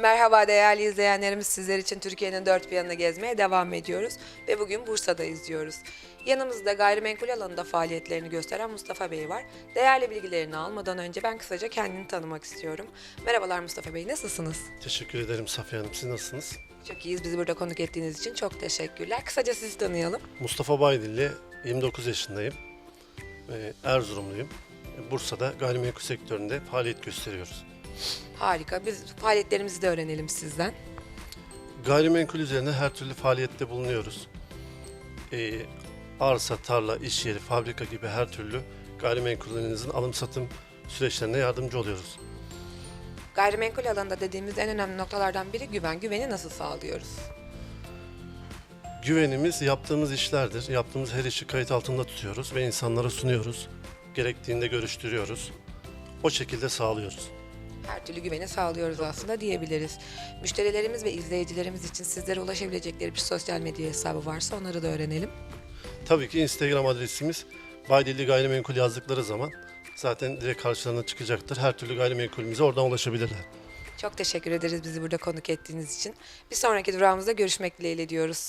Merhaba değerli izleyenlerimiz sizler için Türkiye'nin dört bir yanını gezmeye devam ediyoruz ve bugün Bursa'da izliyoruz. Yanımızda gayrimenkul alanında faaliyetlerini gösteren Mustafa Bey var. Değerli bilgilerini almadan önce ben kısaca kendini tanımak istiyorum. Merhabalar Mustafa Bey nasılsınız? Teşekkür ederim Safiye Hanım. Siz nasılsınız? Çok iyiyiz bizi burada konuk ettiğiniz için çok teşekkürler. Kısaca sizi tanıyalım. Mustafa Baydilli, 29 yaşındayım. Ee, Erzurumluyum. Bursa'da gayrimenkul sektöründe faaliyet gösteriyoruz. Harika biz faaliyetlerimizi de öğrenelim sizden. Gayrimenkul üzerine her türlü faaliyette bulunuyoruz. Ee, arsa, tarla, iş yeri, fabrika gibi her türlü gayrimenkullerinizin alım satım süreçlerine yardımcı oluyoruz. Gayrimenkul alanında dediğimiz en önemli noktalardan biri güven. Güveni nasıl sağlıyoruz? Güvenimiz yaptığımız işlerdir. Yaptığımız her işi kayıt altında tutuyoruz ve insanlara sunuyoruz. Gerektiğinde görüştürüyoruz. O şekilde sağlıyoruz. Her türlü güveni sağlıyoruz aslında diyebiliriz. Müşterilerimiz ve izleyicilerimiz için sizlere ulaşabilecekleri bir sosyal medya hesabı varsa onları da öğrenelim. Tabii ki Instagram adresimiz Baydilli Gayrimenkul yazdıkları zaman zaten direkt karşılarına çıkacaktır. Her türlü gayrimenkulümüze oradan ulaşabilirler. Çok teşekkür ederiz bizi burada konuk ettiğiniz için. Bir sonraki durağımızda görüşmek dileğiyle diyoruz.